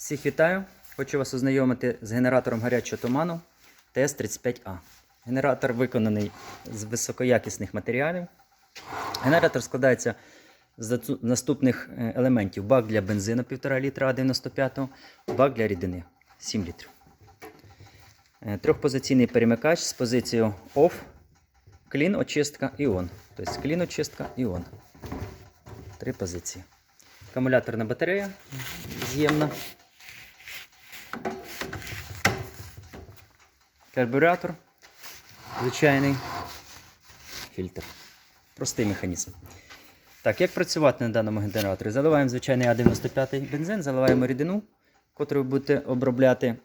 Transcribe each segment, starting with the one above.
Всіх вітаю! Хочу вас ознайомити з генератором гарячого туману ТС-35А. Генератор виконаний з високоякісних матеріалів. Генератор складається з наступних е, елементів: бак для бензину 1,5 літра А95, бак для рідини 7 літрів. Е, Трьохпозиційний перемикач з позицією OFF, клін, очистка і ON. Тобто клін, очистка і ON. Три позиції. Акумуляторна батарея з'ємна. Карбюратор. Звичайний фільтр. Простий механізм. Так, як працювати на даному генераторі? Заливаємо звичайний А95 бензин, заливаємо рідину, котру ви будете обробляти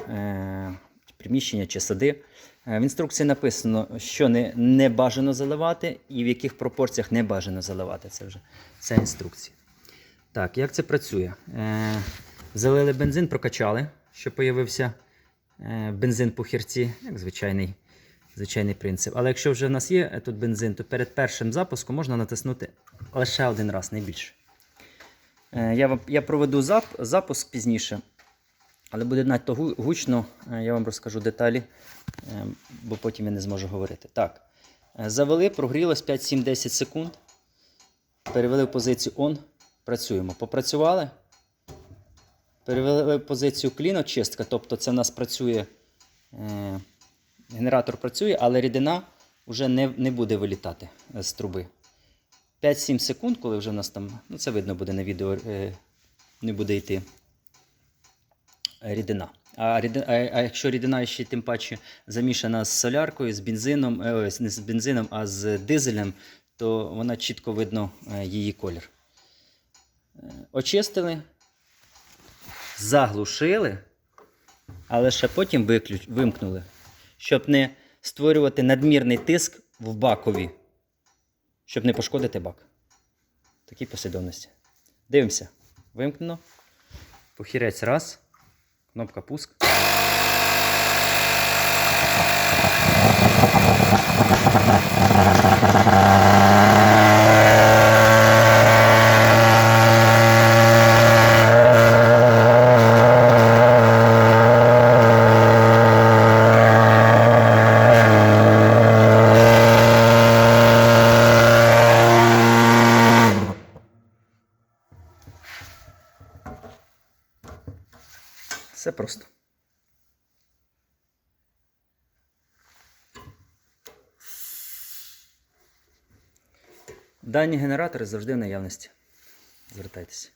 е, приміщення чи сади. Е, В інструкції написано, що не, не бажано заливати і в яких пропорціях не бажано заливати. Це вже це інструкція. Так, як це працює? Е, залили бензин, прокачали, щоб появився е, бензин по хірці, як звичайний, звичайний принцип. Але якщо вже в нас є е, тут бензин, то перед першим запуском можна натиснути лише один раз, не більше. Е, я, я проведу зап, запуск пізніше, але буде надто гучно, е, я вам розкажу деталі, е, бо потім я не зможу говорити. Так, е, завели, прогрілось 5-7-10 секунд. Перевели в позицію ON. Працюємо. Попрацювали. Перевели позицію клін очистка, тобто це в нас працює. Е, генератор працює, але рідина вже не, не буде вилітати з труби. 5-7 секунд, коли вже в нас там, ну це видно буде на відео, е, не буде йти рідина. А, ріди, а, якщо рідина ще тим паче замішана з соляркою, з бензином, е, не з бензином, а з дизелем, то вона чітко видно її колір. Очистили, заглушили, але ще потім виключ, вимкнули, щоб не створювати надмірний тиск в бакові, щоб не пошкодити бак. Такі послідовності. Дивимося. Вимкнено. Похірець раз. Кнопка пуск. Все просто. Дані генератори завжди в наявності. Звертайтеся.